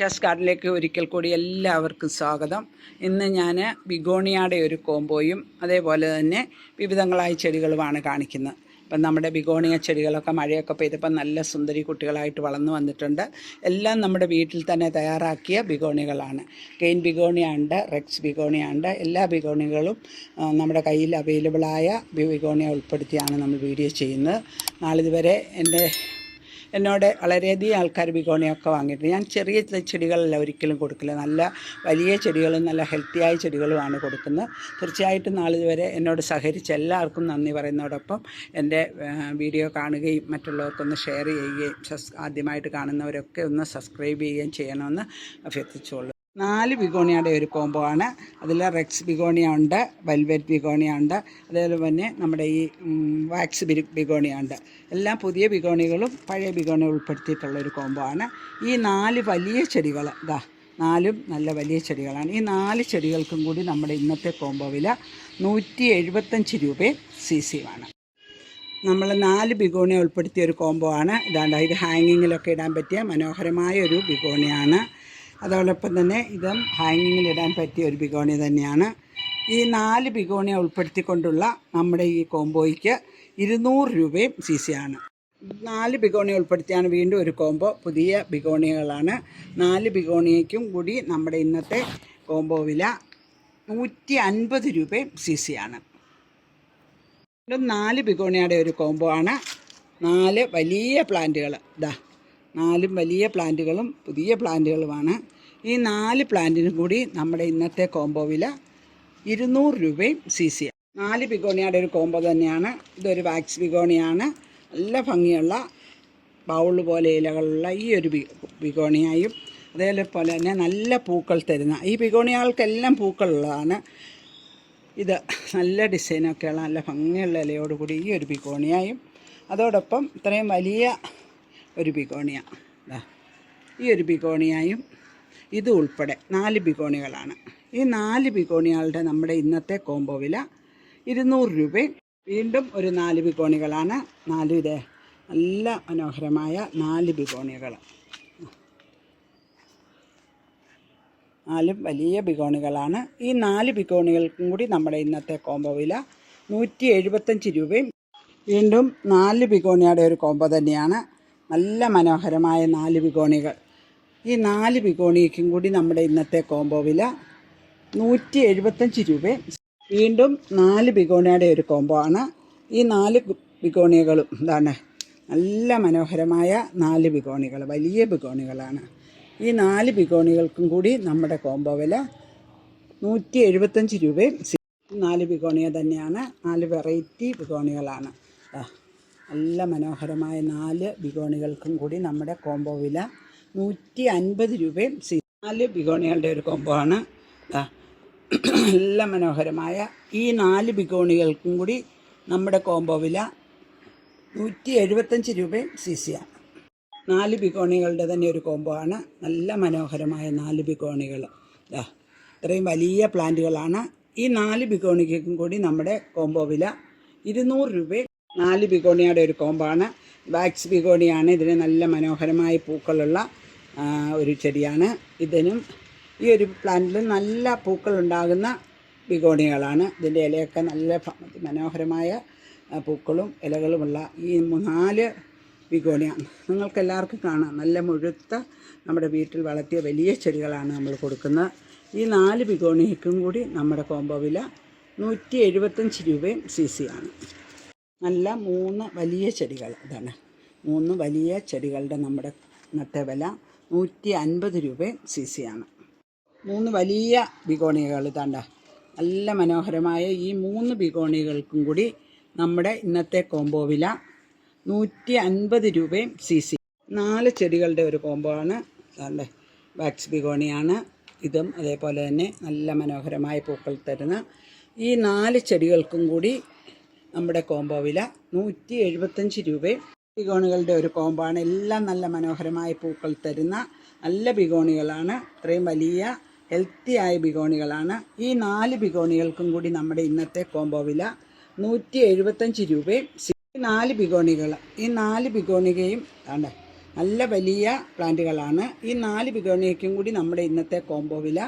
ഷസ് കാർഡിലേക്ക് ഒരിക്കൽ കൂടി എല്ലാവർക്കും സ്വാഗതം. ഇന്ന് ഞാൻ ബിഗോണിയയുടെ ഒരു കോമ്പോയും അതേപോലെ തന്നെ വിവിധങ്ങളായ ചെടികളുമാണ് കാണിക്കുന്നത്. ഇപ്പം നമ്മുടെ ബിഗോണിയ ചെടികളൊക്കെ മഴയൊക്കെ പെയ്തപ്പോൾ നല്ല സുന്ദരി കുട്ടികളായിട്ട് വളർന്നു വന്നിട്ടുണ്ട്. എല്ലാം നമ്മുടെ വീട്ടിൽ തന്നെ തയ്യാറാക്കിയ ബിഗോണികളാണ്. കെയിൻ ബിഗോണിയ ഉണ്ട് റെക്സ് ബിഗോണിയ ഉണ്ട്. എല്ലാ ബിഗോണികളും നമ്മുടെ കയ്യിൽ അവൈലബിളായ ബിഗോണിയ ഉൾപ്പെടുത്തിയാണ് നമ്മൾ വീഡിയോ ചെയ്യുന്നത്. നാളിതുവരെ എന്റെ എന്നോട് വളരെയധികം ആൾക്കാർ ബിഗോണിയൊക്കെ വാങ്ങിയിട്ടുണ്ട്. ഞാൻ ചെറിയ ചെടികളല്ല ഒരിക്കലും കൊടുക്കില്ല. നല്ല വലിയ ചെടികളും നല്ല ഹെൽത്തിയായ ചെടികളുമാണ് കൊടുക്കുന്നത്. തീർച്ചയായിട്ടും നാളിതുവരെ എന്നോട് സഹകരിച്ച എല്ലാവർക്കും നന്ദി പറയുന്നതോടൊപ്പം എന്റെ വീഡിയോ കാണുകയും മറ്റുള്ളവർക്കൊന്ന് ഷെയർ ചെയ്യുകയും ആദ്യമായിട്ട് കാണുന്നവരൊക്കെ ഒന്ന് സബ്സ്ക്രൈബ് ചെയ്യുകയും ചെയ്യണമെന്ന് അഭ്യർത്ഥിച്ചുള്ളൂ. നാല് ബിഗോണിയയുടെ ഒരു കോംബോ ആണ്. അതിൽ റെക്സ് ബിഗോണിയ ഉണ്ട് വെൽവെറ്റ് ബിഗോണിയ ഉണ്ട് അതേപോലെ തന്നെ നമ്മുടെ ഈ വാക്സ് ബിഗോണിയ ഉണ്ട്. എല്ലാം പുതിയ ബിഗോണികളും പഴയ ബിഗോണിയും ഉൾപ്പെടുത്തിയിട്ടുള്ള ഒരു കോംബോ ആണ്. ഈ നാല് വലിയ ചെടികൾ ഇതാ നാലും നല്ല വലിയ ചെടികളാണ്. ഈ നാല് ചെടികൾക്കും കൂടി നമ്മുടെ ഇന്നത്തെ കോംബോ വില നൂറ്റി എഴുപത്തഞ്ച് രൂപയും സി സിയുമാണ് നമ്മൾ നാല് ബിഗോണിയ ഉൾപ്പെടുത്തിയ ഒരു കോംബോ ആണ്. ഇതാണ്ട് ഇത് ഹാങ്ങിങ്ങിലൊക്കെ ഇടാൻ പറ്റിയ മനോഹരമായ ഒരു ബിഗോണിയാണ്. അതോടൊപ്പം തന്നെ ഇതും ഹാങ്ങിങ്ങിൽ ഇടാൻ പറ്റിയ ഒരു ബിഗോണി തന്നെയാണ്. ഈ നാല് ബിഗോണിയ ഉൾപ്പെടുത്തിക്കൊണ്ടുള്ള നമ്മുടെ ഈ കോംബോയ്ക്ക് ഇരുന്നൂറ് രൂപയും സി സി ആണ്. നാല് ബിഗോണിയ ഉൾപ്പെടുത്തിയാണ് വീണ്ടും ഒരു കോംബോ. പുതിയ ബിഗോണിയകളാണ് നാല് ബിഗോണിയയ്ക്കും കൂടി നമ്മുടെ ഇന്നത്തെ കോംബോ വില നൂറ്റി അൻപത് രൂപയും സി സി ആണ്. നാല് ബിഗോണിയയുടെ ഒരു കോംബോ ആണ്. നാല് വലിയ പ്ലാന്റുകൾ ഇതാ നാലും വലിയ പ്ലാന്റുകളും പുതിയ പ്ലാന്റുകളുമാണ്. ഈ നാല് പ്ലാന്റിനും കൂടി നമ്മുടെ ഇന്നത്തെ കോംബോ വില ഇരുന്നൂറ് രൂപയും സി സി നാല് ബിഗോണിയയുടെ ഒരു കോംബോ തന്നെയാണ്. ഇതൊരു വാക്സ് ബിഗോണിയാണ്. നല്ല ഭംഗിയുള്ള ബൗൾ പോലെ ഇലകളുള്ള ഈ ഒരു ബി ബിഗോണിയായും അതേപോലെ തന്നെ നല്ല പൂക്കൾ തരുന്ന ഈ ബിഗോണിയകൾക്കെല്ലാം പൂക്കളുള്ളതാണ്. ഇത് നല്ല ഡിസൈനൊക്കെയുള്ള നല്ല ഭംഗിയുള്ള ഇലയോടുകൂടി ഈ ഒരു ബിഗോണിയായും അതോടൊപ്പം ഇത്രയും വലിയ ഒരു ബിഗോണിയ. ഈ ഒരു ബിഗോണിയായും ഇത് ഉൾപ്പെടെ നാല് ബിഗോണികളാണ്. ഈ നാല് ബിഗോണികളുടെ നമ്മുടെ ഇന്നത്തെ കോംബോ വില ഇരുന്നൂറ് രൂപയും വീണ്ടും ഒരു നാല് ബിഗോണികളാണ്. നാല് ഇത് നല്ല മനോഹരമായ നാല് ബിഗോണികൾ. നാലും വലിയ ബിഗോണികളാണ്. ഈ നാല് ബിഗോണികൾക്കും കൂടി നമ്മുടെ ഇന്നത്തെ കോംബോ വില നൂറ്റി എഴുപത്തഞ്ച് രൂപയും. വീണ്ടും നാല് ബിഗോണിയുടെ ഒരു കോംബോ തന്നെയാണ്. നല്ല മനോഹരമായ നാല് ബിഗോണികൾ. ഈ നാല് ബിഗോണിക്കും കൂടി നമ്മുടെ ഇന്നത്തെ കോംബോ വില നൂറ്റി എഴുപത്തഞ്ച് രൂപയും വീണ്ടും നാല് ബിഗോണിയുടെ ഒരു കോംബോ ആണ്. ഈ നാല് ബിഗോണികളും എന്താണ്? നല്ല മനോഹരമായ നാല് ബിഗോണികൾ വലിയ ബിഗോണികളാണ്. ഈ നാല് ബിഗോണികൾക്കും കൂടി നമ്മുടെ കോംബോ വില നൂറ്റി എഴുപത്തഞ്ച് രൂപയും നാല് ബിഗോണിയ തന്നെയാണ്. നാല് വെറൈറ്റി ബിഗോണികളാണ്. നല്ല മനോഹരമായ നാല് ബിഗോണികൾക്കും കൂടി നമ്മുടെ കോംബോ വില നൂറ്റി അൻപത് രൂപയും സി നാല് ബിഗോണികളുടെ ഒരു കോംബോ ആണ്. നല്ല മനോഹരമായ ഈ നാല് ബിഗോണികൾക്കും കൂടി നമ്മുടെ കോംബോ വില നൂറ്റി എഴുപത്തഞ്ച് രൂപയും സി ആണ്. നാല് ബിഗോണികളുടെ തന്നെ ഒരു കോംബോ ആണ്. നല്ല മനോഹരമായ നാല് ബിഗോണികൾ. ഇതാ ഇത്രയും വലിയ പ്ലാന്റുകളാണ്. ഈ നാല് ബിഗോണിക്കും കൂടി നമ്മുടെ കോംബോ വില ഇരുന്നൂറ് രൂപ നാല് ബിഗോണിയുടെ ഒരു കോമ്പാണ്. വാക്സ് ബിഗോണിയാണ്. ഇതിന് നല്ല മനോഹരമായ പൂക്കളുള്ള ഒരു ചെടിയാണ്. ഇതിനും ഈ ഒരു പ്ലാന്റിൽ നല്ല പൂക്കൾ ഉണ്ടാകുന്ന ബിഗോണികളാണ്. ഇതിന്റെ ഇലയൊക്കെ നല്ല മനോഹരമായ പൂക്കളും ഇലകളുമുള്ള ഈ നാല് ബിഗോണിയ നിങ്ങൾക്ക് എല്ലാവർക്കും കാണാം. നല്ല മുഴുത്ത നമ്മുടെ വീട്ടിൽ വളർത്തിയ വലിയ ചെടികളാണ് നമ്മൾ കൊടുക്കുന്നത്. ഈ നാല് ബിഗോണിയക്കും കൂടി നമ്മുടെ കോംബോ വില നൂറ്റി എഴുപത്തഞ്ച് രൂപയും സി സി ആണ്. നല്ല മൂന്ന് വലിയ ചെടികൾ ഇതാണ്. മൂന്ന് വലിയ ചെടികളുടെ നമ്മുടെ ഇന്നത്തെ വില നൂറ്റി അൻപത് രൂപയും സി സി ആണ്. മൂന്ന് വലിയ ബിഗോണികൾ ഇതാണ്ട. നല്ല മനോഹരമായ ഈ മൂന്ന് ബിഗോണികൾക്കും കൂടി നമ്മുടെ ഇന്നത്തെ കോംബോ വില നൂറ്റി അൻപത് രൂപയും സി സി നാല് ചെടികളുടെ ഒരു കോംബോ ആണ്. അല്ലേ വാക്സ് ബിഗോണിയാണ്. ഇതും അതേപോലെ തന്നെ നല്ല മനോഹരമായ പൂക്കൾ തരുന്ന ഈ നാല് ചെടികൾക്കും കൂടി നമ്മുടെ കോംബോ വില നൂറ്റി എഴുപത്തഞ്ച് രൂപയും ബിഗോണികളുടെ ഒരു കോമ്പാണ് എല്ലാം നല്ല മനോഹരമായ പൂക്കൾ തരുന്ന നല്ല ബിഗോണികളാണ്. ഇത്രയും വലിയ ഹെൽത്തി ആയ ബിഗോണികളാണ്. ഈ നാല് ബിഗോണികൾക്കും കൂടി നമ്മുടെ ഇന്നത്തെ കോംബോ വില നൂറ്റി എഴുപത്തഞ്ച് രൂപയും നാല് ബിഗോണികൾ ഈ നാല് ബിഗോണികയും ആണ് നല്ല വലിയ പ്ലാന്റുകളാണ്. ഈ നാല് ബിഗോണിയയ്ക്കും കൂടി നമ്മുടെ ഇന്നത്തെ കോംബോ വില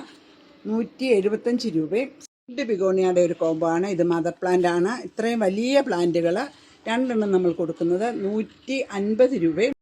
നൂറ്റി എഴുപത്തഞ്ച് രൂപയും രണ്ട് ബിഗോണിയയുടെ ഒരു കോമ്പാണ് ഇത് മദർ പ്ലാന്റ് ആണ്. ഇത്രയും വലിയ പ്ലാന്റുകൾ രണ്ടെണ്ണം നമ്മൾ കൊടുക്കുന്നത് നൂറ്റി അൻപത് രൂപയും